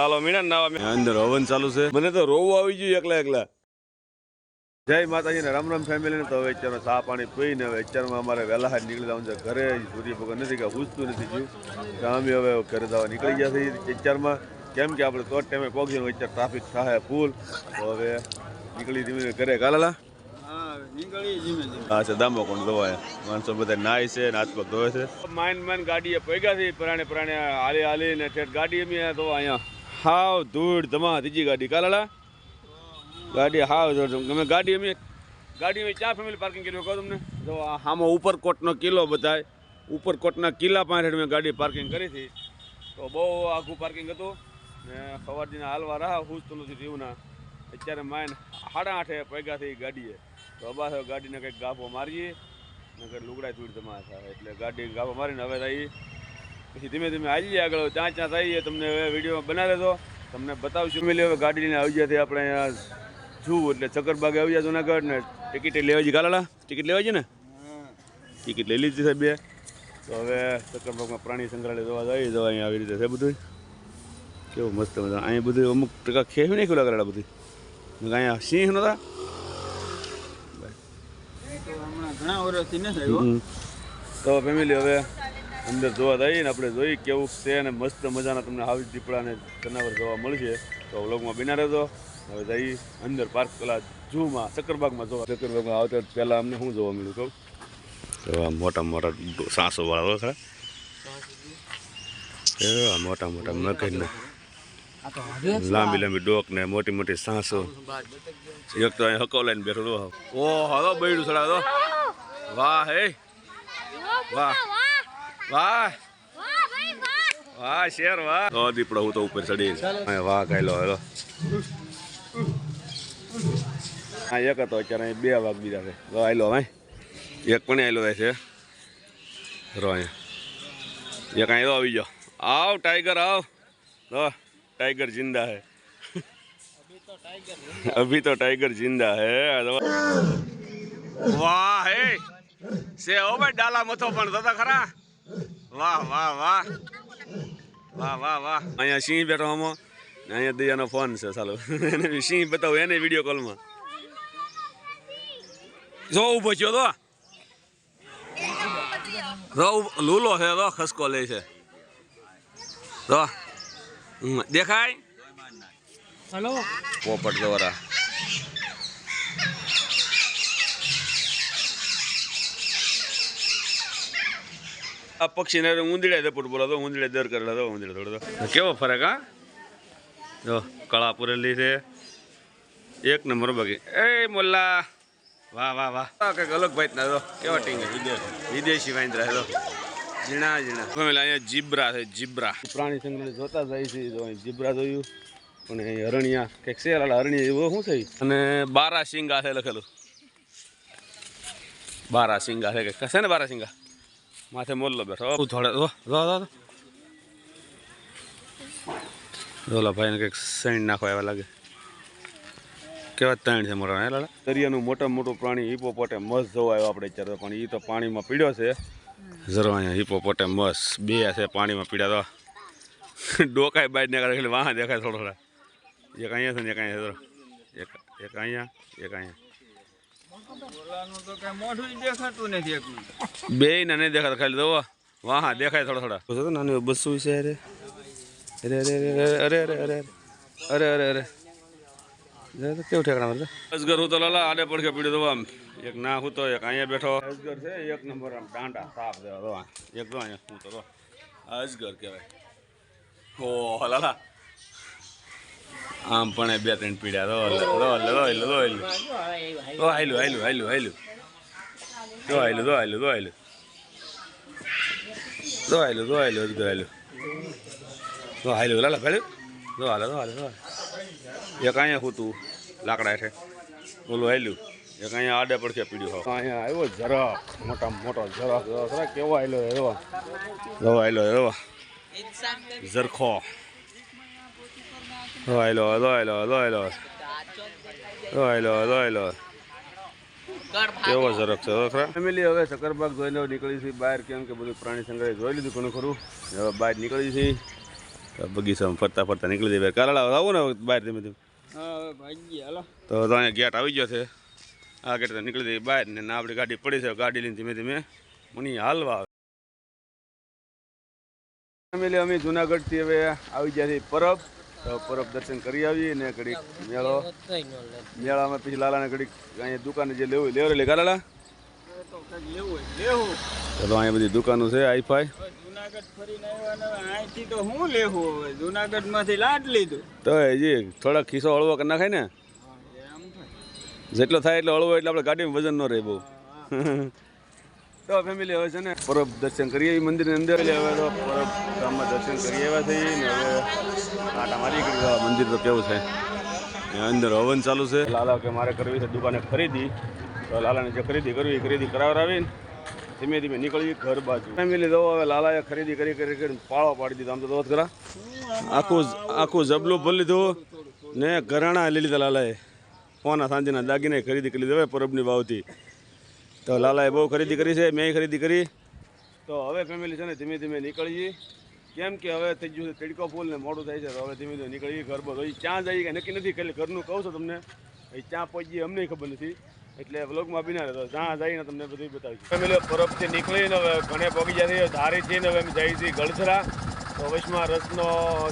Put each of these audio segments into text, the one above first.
ચાલો મીણા નાવા અંદર હવન ચાલુ છે. મને તો રોવું આવી ગયું એકલા એકલા. જય માતાજી ને રામ રામ ફેમિલી ને. તો હવે અત્યારમાં ચા પાણી પીને હવે અત્યારમાં અમારે વહેલા હાથ નીકળી જવાનું છે ઘરે. સૂર્ય ભગવાન નથી કે પૂછતું નથી ગયું. તો અમે હવે ઘરે જવા નીકળી ગયા છીએ અત્યારમાં. કેમ કે આપણે તો ટાઈમે પહોંચી અત્યારે ટ્રાફિક થાય ફૂલ તો હવે નીકળી ધીમે ધીમે ઘરે. કાલેલા હા છે દામો કોણ ધોવાય. માણસો બધા નાય છે ને હાથ પગ ધોવે છે. માઇન માઇન ગાડીએ પૈગા થી પરાણે પરાણે હાલી હાલી ને ઠેઠ ગાડી અમે ધોવા અહીંયા. હાવ ધૂળ ધમા ત્રીજી ગાડી. કાલાલા ગાડી હાવ ધૂળ તમે ગાડી અમે ગાડી અમે ચા ફેમિલી પાર્કિંગ કર્યું, કહો તમને? તો આમાં ઉપરકોટનો કિલ્લો બતાય ઉપરકોટના કિલ્લા પાસે મેં ગાડી પાર્કિંગ કરી હતી. તો બહુ આખું પાર્કિંગ હતું. ને સવારજીના હાલવા રહા હુજતું નથી જીવના. અત્યારે માઇન સાડા આઠે પૈગા થઈ ગાડીએ. તો અબાસ ગાડીને કંઈક ગાફો મારીએ. નકર લુગડા ધૂળ ધમા થાય. એટલે ગાડી ગાફો મારીને હવે થઈ પછી ધીમે ધીમે આવી જઈએ આગળ ત્યાં ત્યાં થઈએ તમને હવે વીડિયો બનાવે તો તમને બતાવશું. મેં હવે ગાડી લઈને આવી ગયા આપણે અહીંયા જુઓ એટલે ચક્કરબાગે આવી જાય જુનાગઢ ને ટિકિટ લેવા જઈએ. ગાલાલા ટિકિટ લેવા છે ને? ટિકિટ લઈ લીધી છે બે. તો હવે ચક્કરબાગમાં પ્રાણી સંગ્રહાલય જોવા જઈએ. જવા અહીંયા આવી રીતે છે બધું કેવું મસ્ત મજા અહીંયા બધું અમુક ટકા ખેવી નહીં ખુલ્લા કરેલા બધું અહીંયા સિંહ નતા તો ફેમિલી હવે અંદર જોવા જઈએ ને આપણે જોઈએ કેવું છે અને મસ્ત મજાના તમને હાવી દીપડા ને જનાવર જોવા મળશે. તો વ્લોગમાં બિના રહેજો. હવે જઈ અંદર પાર્ક પેલા જૂમાં સક્કરબાગમાં જોવા. સક્કરબાગમાં આવતા પહેલાં અમને શું જોવા મળ્યું કહું તો આ મોટા મોટા સાંસો વાળા ખરા એવા મોટા મોટા મગજને. લાંબી લાંબી ડોક ને મોટી મોટી સાંસો. એક તો અહીં હકો લઈને બેઠો ઓ હલો બૈડું સડા વાહ હે. વાહ. વાહ. વાહ શેર વાહ. તો દીપડો હું તો ઉપર ચડી વાહ કાયલો હેલો. હા એક હતો અત્યારે બે વાઘ બીજા છે. લો આયલો ભાઈ એક પણ આયલો છે. રો અહીંયા. એક આયલો આવી ગયો. આવ ટાઈગર આવ. લો ટાઈગર જિંદા હે. અભી તો ટાઈગર જિંદા હે. વાહ હે. સે ઓ ભાઈ ડાલા મથો પણ થતા ખરા. વાહ વાહ વાહ. વાહ વાહ વાહ. અહીંયા સિંહ બેઠો હમો. ને અહીંયા દયાનો ફોન છે ચાલો. એને સિંહ બતાવો એને વીડિયો કોલમાં જો ઊભો થયો તો. જો લૂલો છે તો ખસકો લે છે. તો દેખાય? હલો. પોપટ દ્વારા ಆ બોલો તો ಅದೇ ಪುಟ್ ಬರೋದು ಮುಂದಿಡೆ ದೇವ್ರ ಕರಳೋದು કેવો ફરક હા જો કળા પૂરેલી છે એક નંબર બગી એ મોલ્લા વાહ વાહ વાહ કે અલગ ભાઈ ના દો કેવા ટીંગ વિદેશી વિદેશી વાંદરા દો જીણા ઝીણા ફેમિલી અહીંયા જીબ્રા છે જીબ્રા પ્રાણી સંગ્રહ જોતા જાય છે તો જીબ્રા જોયું અને હરણિયા કંઈક શેરાલા હરણિયા એવો શું થયું અને બારા સિંગા છે લખેલું બારા સિંગા છે કંઈક છે ને બારા સિંગા માથે મોલ્લો બેઠો થોડે ઓલા ભાઈને કંઈક સૈન નાખવા એવા લાગે. કેવા ત્રણ છે મોટા હે દરિયાનું મોટા મોટું પ્રાણી હિપોપોટે મસ્ત જોવા આવ્યો આપણે અત્યારે પણ એ તો પાણીમાં પીડ્યો છે. જરો અહીંયા હિપોપોટે મસ્ત બે છે પાણીમાં પીડ્યા તો. ડોકાય બાજ નીકળે એટલે વાહ દેખાય થોડો થોડા. એક અહીંયા છે ને એક અહીંયા એક એક અહીંયા એક અહીંયા. બે ને નહીં દેખાતા ખાલી દો વાહ હા દેખાય થોડા થોડા. તો નાની બસો છે અરે? અરે અરે અરે અરે અરે અરે અરે અરે કેવું અજગર હું તો લાલા આડે પડખે પીડ્યો તો આમ. એક ના હું તો એક અહીંયા બેઠો. અજગર છે એક નંબર આમ દાંડા સાફ દેવા દો એક દો અહીંયા હું તો અજગર કહેવાય. ઓ લાલા. આમ પણ બે ત્રણ પીડ્યા રોલ રોલ રોયલું રોયલું. રોહાયલું હાયલું હાયલું હાયલું રોહાયલું રોહાયલું રોહાયલું રોહાયલું રોહાયલું અડધું હાયલું રોહાયલું લાલા ભાઈ રોહાલે રોહાલે રોહાલે એક અહીંયા હતું લાકડા છે ઓલું હાયલું એક અહીંયા આડે પડશે પીડ્યું હોય અહીંયા આવ્યો જરાક મોટા મોટો જરાક જરાક કેવો આવેલો એવો રવા આવેલો એવો ઝરખો દો દો દો આવેલો દો આવેલો દો આવેલો કેવો ઝરક છે ખરા ફેમિલી હવે સકરબાગ જોઈને નીકળી છે બહાર કેમ કે બધું પ્રાણી સંગ્રહ જોઈ લીધું ઘણું ખરું હવે બહાર નીકળી છે તો બગીચામાં ફરતા ફરતા નીકળી જાય કાલાળા આવું ને બહાર ધીમે ધીમે હા હવે ભાગીએ હાલો તો અહીંયા ગેટ આવી ગયો છે આ ગેટ તો નીકળી જાય બહાર ને ના આપણી ગાડી પડી છે ગાડી લઈને ધીમે ધીમે મને હાલવા આવે ફેમિલી અમે જુનાગઢથી હવે આવી ગયા છીએ પરબ તો પરબ દર્શન કરી આવીએ ને ઘડીક મેળો. મેળામાં પછી લાલાને ઘડીક અહીંયા દુકાને જે લેવું લેવરે લે હવે તો અહીંયા બધી દુકાનો છે આઈફાઈ તો શું લેવું હવે જુનાગઢમાંથી લાટ લીધું તો હજી થોડાક ખિસ્સો હળવો કરી નાખાય ને? જેટલો થાય એટલો હળવો એટલે આપણે ગાડીમાં વજન ન રહે બહુ. તો ફેમિલી હવે છે ને. પરબ દર્શન કરીએ એ મંદિરની અંદર. એટલે હવે તો પરબ ગામમાં દર્શન કરી આવ્યા થઈ ને હવે આટા મારી કરી. મંદિર તો કેવું છે? અંદર હવન ચાલુ છે. લાલા કે મારે કરવી છે દુકાને ખરીદી. તો લાલાને જે ખરીદી કરવી ખરીદી કરાવરાવીને ધીમે ધીમે નીકળી ઘર બાજુ. ફેમિલી તો હવે લાલાએ ખરીદી કરી કરી કરીને પાળો પાડી દીધો. આમ તો દોત કરા આખું આખું જબલું ભરી લીધું ને ઘરાણા લઈ લીધા લાલાએ. પોના સાંજના દાગીને ખરીદી કરી લીધા. પરબની ભાવથી તો લાલાએ બહુ ખરીદી કરી છે મેં ખરીદી કરી. તો હવે ફેમિલી છે ને ધીમે ધીમે નીકળીએ. કેમ કે હવે થઈ ગયું છે તડકો ફૂલ ને મોડું થાય છે, તો હવે ધીમે ધીમે નીકળીએ ઘર બધો ક્યાં જઈએ કે નક્કી નથી ખાલી ઘરનું કહું છું તમને. એ ક્યાં પહોંચીએ અમને ખબર નથી. એટલે વ્લોગમાં બિના રહેતો, જ્યાં જઈને તમને બધું બતાવીશું. ફેમિલી પરબથી નીકળીને હવે ઘણે પગી થઈ ધારી થઈને હવે અમે જઈએ છીએ ગળસરા તો વચમાં રસનો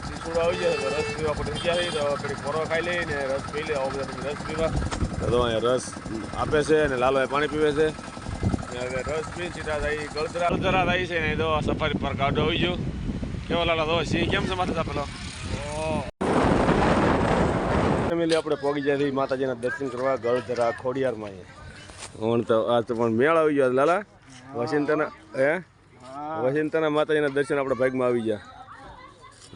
ચીસુડો આવી જાય રસ પીવા આપણે ગયા તો પેલી ખોરો ખાઈ લઈને રસ પી લે, આવો બધા રસ પીવા. તો અહીંયા રસ આપે છે અને લાલો પાણી પીવે છે. હવે રસ પી સીધા થઈ ગળતરા ગળતરા થાય છે ને તો સફારી પર કાઢો આવી ગયો. કેવો લાલો તો સિંહ કેમ છે માથે પેલો? ફેમિલી આપણે પહોંચી જાય માતાજીના દર્શન કરવા ગળધરા ખોડિયારમાં હું તો આ તો પણ મેળ આવી ગયો લાલા. વસંતના હે? વસંતના માતાજીના દર્શન આપણે ભાગમાં આવી ગયા.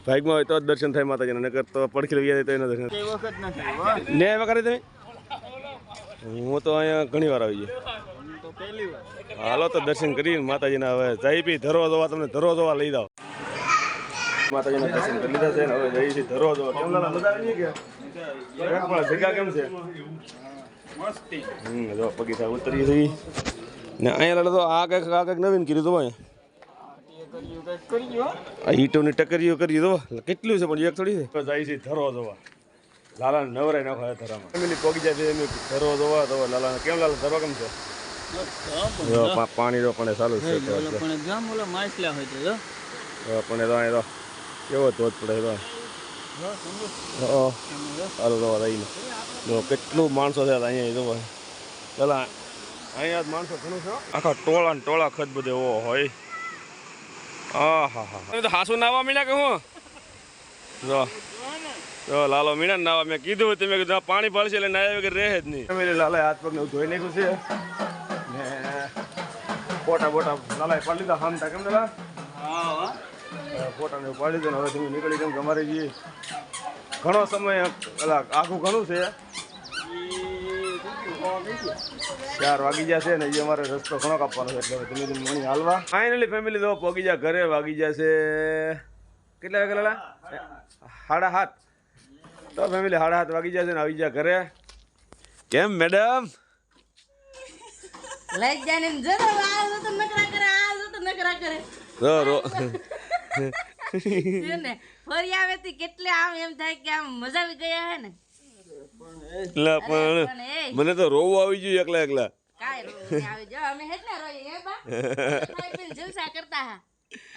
ભાગમાં હોય તો જ દર્શન થાય માતાજીના નકર તો પડખી લઈ ગયા તો એના દર્શન ને વખત થાય તમે? હું તો અહીંયા ઘણી વાર આવી ગયો. હાલો તો દર્શન કરી માતાજીના હવે જઈ પી, ધરો જોવા તમને ધરો જોવા લઈ જાઓ. માતાજીના દર્શન કરી લીધા છે હવે જઈ પી ધરો જોવા. જગ્યા કેમ છે? હમ, જો બગીચા ઉતરી થઈ ને અહીંયા તો આ કંઈક, આ નવીન કર્યું તો ભાઈ. ઈટોની ટકરીઓ કરી દો કેટલું છે પણ એક થોડી છે. જાય છે ધરો જોવા. લાલા નવરાય નાખો આ ધરામાં. ફેમિલી પોગી જાય છે એમ ધરો જોવા તો લાલા કેમ લાલા ધરો કેમ છે? પાણી રો પણ ચાલુ છે પણ જામ ઓલો માછલા હોય તો કેવો ધોધ પડે તો જો. હા. હાલો રહીને. કેટલું માણસો છે અહીંયા જો પેલા અહીંયા માણસો ઘણું છે આખા ટોળા ને ટોળા ખત બધે એવો હોય. આ હા હા તમે તો હાસુ નાવા મીણા કે હું? જો. જો લાલો, મીણા નાવા મેં કીધું તમે કીધું આ પાણી ભરશે એટલે નાયા વગર રહે જ નહીં. તમે લાલા હાથ પગ ધોઈ નાખ્યું છે. ને ફોટા બોટા લાલાએ પાડી લીધા, હામતા કેમ લાલા? હા હા ને પાડી દીધો હવે તમે નીકળી કેમ અમારે જે. ઘણો સમય પેલા આખું ઘણું છે. ચાર વાગી જશે ને એ અમારે રસ્તો ઘણો કાપવાનો છે એટલે ધીમે ધીમે મણી હાલવા. ફાઇનલી ફેમિલી તો પગી જા ઘરે વાગી જશે કેટલા વાગે લાલા? સાડા સાત. તો ફેમિલી સાડા સાત વાગી જશે ને આવી જા ઘરે. કેમ મેડમ લઈ જાય ને જરા તો નકરા કરે આ તો નકરા કરે. રો રો ને ફરી આવે તી કેટલે આમ એમ થાય કે આમ મજા આવી ગયા હે ને. એટલે પણ મને તો રોવું આવી ગયું એકલા એકલા. કાંઈ રોવું આવી જો અમે હેટલા રોઈએ બા? જલસા કરતા હા.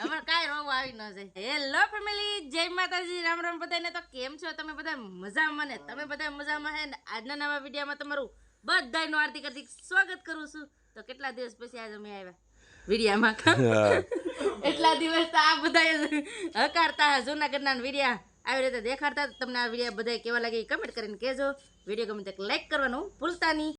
અમારે કાંઈ રોવું આવી ન જાય. હેલો ફેમિલી જય માતાજી રામ રામ બધાને. તો કેમ છો? તમે બધા મજામાં ને? તમે બધા મજામાં હે ને? આજના નવા વિડીયોમાં તમારું બધાયનું આરતી કરતી સ્વાગત કરું છું. તો કેટલા દિવસ પછી આજે અમે આવ્યા? વિડીયામાં એટલા દિવસ તો આ બધા હકારતા જૂનાગઢના વિડીયા આવી રીતે દેખાડતા તમને આ વિડીયા બધા કેવા લાગે કમેન્ટ કરીને કહેજો. વીડિયો ગમે તો લાઈક કરવાનું ભૂલતા નહીં.